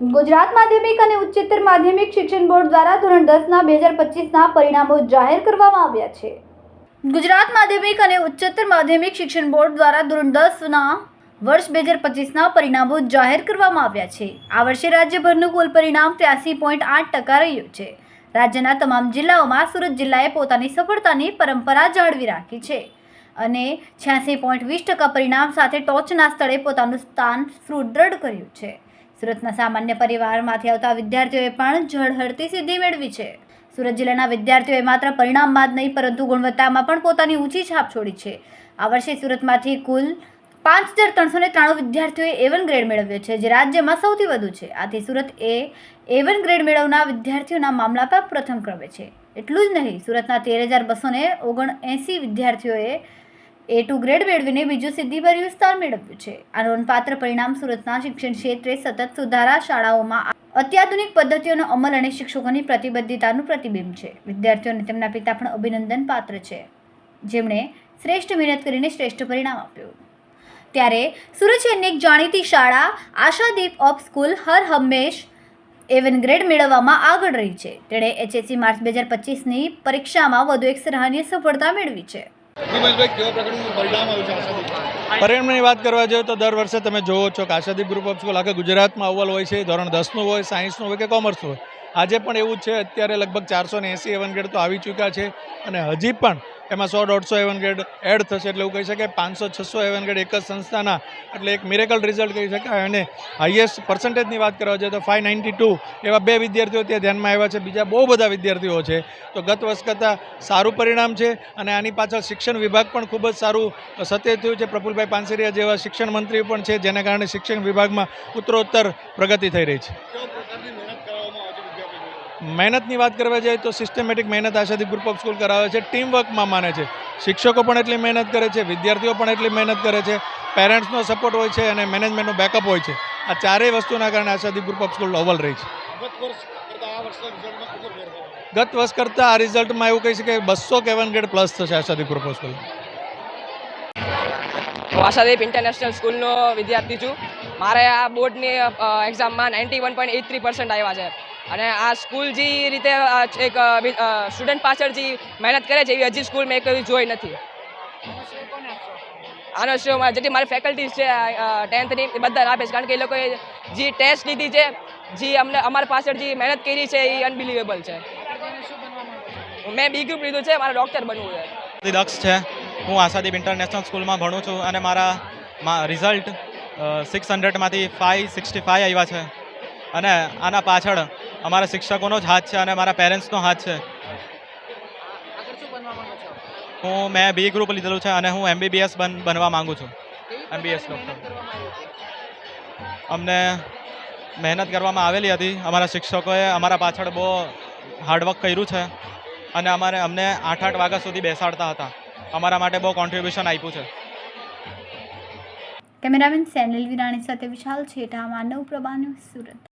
ગુજરાત માધ્યમિક અને ઉચ્ચતર માધ્યમિક શિક્ષણ બોર્ડ દ્વારા ધોરણ દસના, બે હજાર પચીસના પરિણામો જાહેર કરવામાં આવ્યા છે. ગુજરાત માધ્યમિક અને ઉચ્ચતર માધ્યમિક શિક્ષણ બોર્ડ દ્વારા ધોરણ દસના, વર્ષ બે હજાર પચીસના પરિણામો જાહેર કરવામાં આવ્યા છે. આ વર્ષે રાજ્યભરનું કુલ પરિણામ ત્ર્યાસી પોઈન્ટ આઠ ટકા રહ્યું છે. રાજ્યના તમામ જિલ્લાઓમાં સુરત જિલ્લાએ પોતાની સફળતાની પરંપરા જાળવી રાખી છે. અને છ્યાસી પોઈન્ટ વીસ ટકા પરિણામ સાથે ટોચના સ્થળે પોતાનું સ્થાન સુદૃઢ કર્યું છે. સુરતના સામાન્ય પરિવારમાંથી આવતા વિદ્યાર્થીઓએ પણ ઝળહળતી સિદ્ધિ મેળવી છે. સુરત જિલ્લાના વિદ્યાર્થીઓએ માત્ર પરિણામમાં જ નહીં, પરંતુ ગુણવત્તામાં પણ પોતાની ઊંચી છાપ છોડી છે. આ વર્ષે સુરતમાંથી કુલ પાંચ હજાર ત્રણસો ને ત્રાણું વિદ્યાર્થીઓએ એવન ગ્રેડ મેળવ્યો છે, જે રાજ્યમાં સૌથી વધુ છે. આથી સુરત એ એવન ગ્રેડ મેળવનાર વિદ્યાર્થીઓના મામલા પર પ્રથમ ક્રમે છે. એટલું જ નહીં. સુરતના તેર હજાર બસો ને ઓગણએંસી વિદ્યાર્થીઓએ એ ટુ ગ્રેડ મેળવીને બીજું સિદ્ધિભર્યું સ્થાન મેળવ્યું છે. આ નોંધપાત્ર પરિણામ સુરતના શિક્ષણ ક્ષેત્રે સતત સુધારા શાળાઓમાં અત્યાધુનિક પદ્ધતિઓનો અમલ અને શિક્ષકોની પ્રતિબદ્ધતાનું પ્રતિબિંબ છે. વિદ્યાર્થીઓને તેમના પિતા પણ અભિનંદન પાત્ર છે. જેમણે શ્રેષ્ઠ મહેનત કરીને શ્રેષ્ઠ પરિણામ આપ્યું. ત્યારે સુરત શહેરની એક જાણીતી શાળા આશાદીપ ઓફ સ્કૂલ હર હંમેશ એવન ગ્રેડ મેળવવામાં આગળ રહી છે. તેણે એચએસસી માર્ચ બે હજાર પચીસની પરીક્ષામાં વધુ એક સરાહનીય સફળતા મેળવી છે. પરિણામની વાત કરવા જોઈએ તો દર વર્ષે તમે જોવો છો કે આશાદીપ ગ્રુપ ઓફ સ્કૂલ આખા ગુજરાતમાં અવ્વલ હોય છે. ધોરણ દસનું હોય સાયન્સનું હોય કે કોમર્સનું હોય. આજે પણ એવું છે, અત્યારે લગભગ ચારસો ને એંસી એવન ગ્રેડ તો આવી ચૂક્યા છે અને હજી પણ એમાં સો દોઢસો એવન ગ્રેડ એડ થશે એટલે એવું કહી શકાય, પાંચસો છસો એવન ગ્રેડ એક જ સંસ્થાના, એટલે એક મિરેકલ રિઝલ્ટ કહી શકાય. અને હાઈએસ્ટ પર્સન્ટેજની વાત કરવા જોઈએ તો ફાઇવ નાઇન્ટી ટુ એવા બે વિદ્યાર્થીઓ ત્યાં ધ્યાનમાં આવ્યા છે, બીજા બહુ બધા વિદ્યાર્થીઓ છે. તો ગત વર્ષ કરતાં સારું પરિણામ છે અને આની પાછળ શિક્ષણ વિભાગ પણ ખૂબ જ સારું સત્ય થયું છે. પ્રફુલભાઈ પાનસરિયા જેવા શિક્ષણ મંત્રી પણ છે, જેના કારણે શિક્ષણ વિભાગમાં ઉત્તરોત્તર પ્રગતિ થઈ રહી છે કેવા પ્રકારની મહેનત કરવામાં આવે છે વિદ્યાર્થીઓ મહેનતની વાત કરવા જઈએ તો સિસ્ટમેટિક મહેનત આશાદી ગ્રુપ ઓફ સ્કૂલ કરાવે છે. ટીમ વર્કમાં માને છે. શિક્ષકો પણ એટલી મહેનત કરે છે. વિદ્યાર્થીઓ પણ એટલી મહેનત કરે છે. પેરેન્ટ્સનો સપોર્ટ હોય છે અને મેનેજમેન્ટનો બેકઅપ હોય છે. આ ચારેય વસ્તુના કારણે આશાદી ગ્રુપ ઓફ સ્કૂલ અવ્વલ રહી છે. ગત વર્ષ કરતાં આ રિઝલ્ટમાં એવું કહી શકાય બસો કેવન ગ્રેડ પ્લસ થશે આશાદી ગ્રુપ ઓફ સ્કૂલ હું આશાદીપ ઇન્ટરનેશનલ સ્કૂલનો વિદ્યાર્થી છું. મારે આ બોર્ડની એક્ઝામમાં ninety one point eight three percent આવ્યા છે. અને આ સ્કૂલ જે રીતે એક સ્ટુડન્ટ પાછળ જે મહેનત કરે છે, એવી હજી સ્કૂલ મેં કદી જોઈ નથી. આનો મારા, જેટલી મારી ફેકલ્ટીઝ છે ટેન્થની એ બધા આપે છે, કારણ કે એ લોકોએ જે ટેસ્ટ લીધી છે, જે અમને, અમારી પાછળ જે મહેનત કરી છે, એ અનબિલિવેબલ છે. મેં બી ગ્રુપ લીધું છે, મારે ડૉક્ટર બનવું છે. દક્ષ છે. હું આશાદીપ ઇન્ટરનેશનલ સ્કૂલમાં ભણું છું અને મારા રિઝલ્ટ સિક્સ હંડ્રેડમાંથી ફાઇવ સિક્સટી ફાઇવ આવ્યા છે. અને આના પાછળ અમારા શિક્ષકોનો જ હાથ છે અને મારા પેરેન્ટ્સનો હાથ છે. હું મેં બી ગ્રુપ લીધેલું છે અને હું એમબીબીએસ બન બનવા માંગુ છું. એમબીએસ ડૉક્ટર અમને મહેનત કરવામાં આવેલી હતી. અમારા શિક્ષકોએ અમારા પાછળ બહુ હાર્ડવર્ક કર્યું છે અને અમારે અમને આઠ આઠ વાગ્યા સુધી બેસાડતા હતા. અમારા માટે બહુ કોન્ટ્રીબ્યુશન આપ્યું છે. કેમેરામેન સેનલ વિરાણી સાથે વિશાલ છેટા માનવ પ્રભાનું સુરત.